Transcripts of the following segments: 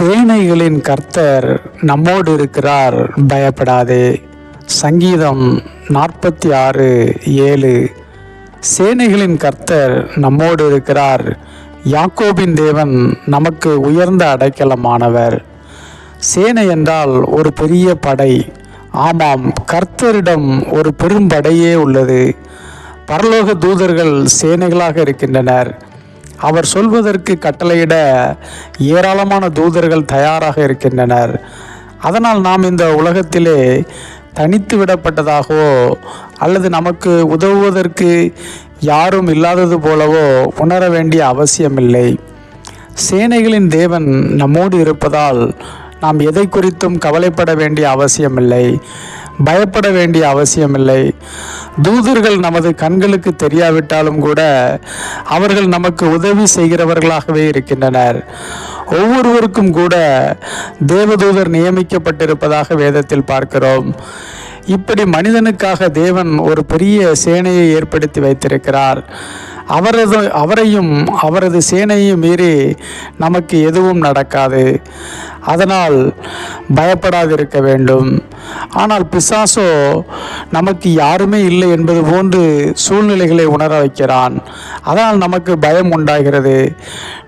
சேனைகளின் கர்த்தர் நம்மோடு இருக்கிறார். பயப்படாதே. சங்கீதம் நாற்பத்தி ஆறு ஏழு. சேனைகளின் கர்த்தர் நம்மோடு இருக்கிறார். யாக்கோபின் தேவன் நமக்கு உயர்ந்த அடைக்கலமானவர். சேனை என்றால் ஒரு பெரிய படை. ஆமாம் கர்த்தரிடம் ஒரு பெரும் படையே உள்ளது. பரலோக தூதர்கள் சேனைகளாக இருக்கின்றனர். அவர் சொல்வதற்கு கட்டளையிட ஏராளமான தூதர்கள் தயாராக இருக்கின்றனர். அதனால் நாம் இந்த உலகத்திலே தனித்து விடப்பட்டதாகவோ அல்லது நமக்கு உதவுவதற்கு யாரும் இல்லாதது போலவோ உணர வேண்டிய அவசியமில்லை. சேனைகளின் தேவன் நம்மோடு இருப்பதால் நாம் எதை குறித்தும் கவலைப்பட வேண்டிய அவசியமில்லை பயப்பட வேண்டிய அவசியமில்லை. தூதர்கள் நமது கண்களுக்கு தெரியாவிட்டாலும் கூட அவர்கள் நமக்கு உதவி செய்கிறவர்களாகவே இருக்கின்றனர். ஒவ்வொருவருக்கும் கூட தேவதூதர் நியமிக்கப்பட்டிருப்பதாக வேதத்தில் பார்க்கிறோம். இப்படி மனிதனுக்காக தேவன் ஒரு பெரிய சேனையை ஏற்படுத்தி வைத்திருக்கிறார். அவரது அவரையும் அவரது சேனையும் மீறி நமக்கு எதுவும் நடக்காது. அதனால் பயப்படாதிருக்க வேண்டும். ஆனால் பிசாசோ நமக்கு யாருமே இல்லை என்பது போன்று சூழ்நிலைகளை உணர வைக்கிறான். அதனால் நமக்கு பயம் உண்டாகிறது.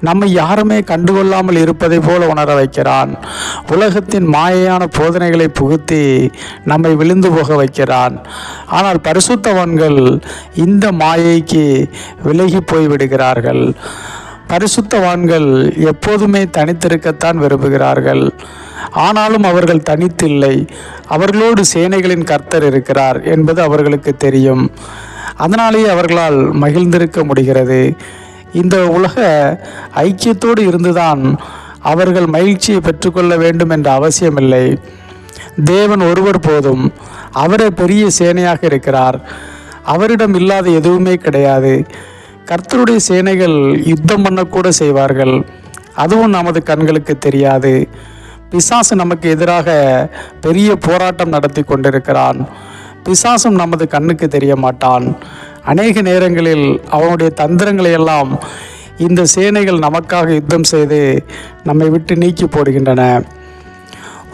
நம்மை யாருமே கண்டுகொள்ளாமல் இருப்பதை போல உணர வைக்கிறான். உலகத்தின் மாயையான போதனைகளை புகுத்தி நம்மை விழுந்து போக வைக்கிறான். ஆனால் பரிசுத்தவான்கள் இந்த மாயைக்கு விலகி போய் விடுகிறார்கள் பரிசுத்தவான்கள் எப்போதுமே தனித்திருக்கத்தான் விரும்புகிறார்கள். ஆனாலும் அவர்கள் தனித்தில்லை. அவர்களோடு சேனைகளின் கர்த்தர் இருக்கிறார் என்பது அவர்களுக்கு தெரியும். அதனாலேயே அவர்களால் மகிழ்ந்திருக்க முடிகிறது. இந்த உலக ஐக்கியத்தோடு இருந்துதான் அவர்கள் மகிழ்ச்சியை பெற்றுக்கொள்ள வேண்டும் என்ற அவசியமில்லை. தேவன் ஒருவர் போதும் அவரே பெரிய சேனையாக இருக்கிறார். அவரிடம் இல்லாத எதுவுமே கிடையாது. கர்த்தருடைய சேனைகள் யுத்தம் பண்ணக்கூட செய்வார்கள். அதுவும் நமது கண்களுக்கு தெரியாது. பிசாசு நமக்கு எதிராக பெரிய போராட்டம் நடத்தி கொண்டிருக்கிறான். பிசாசும் நமது கண்ணுக்கு தெரிய மாட்டான். அநேக நேரங்களில் அவனுடைய தந்திரங்களை எல்லாம் இந்த சேனைகள் நமக்காக யுத்தம் செய்து நம்மை விட்டு நீக்கி போடுகின்றன.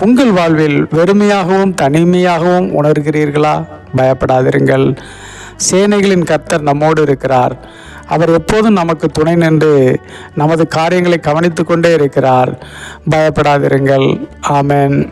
உங்கள் வாழ்வில் வெறுமையாகவும் தனிமையாகவும் உணர்கிறீர்களா? பயப்படாதிருங்கள். சேனைகளின் கர்த்தர் நம்மோடு இருக்கிறார். அவர் எப்போதும் நமக்கு துணை நின்று நமது காரியங்களை கவனித்துக்கொண்டே இருக்கிறார். பயப்படாதிருங்கள். ஆமேன்.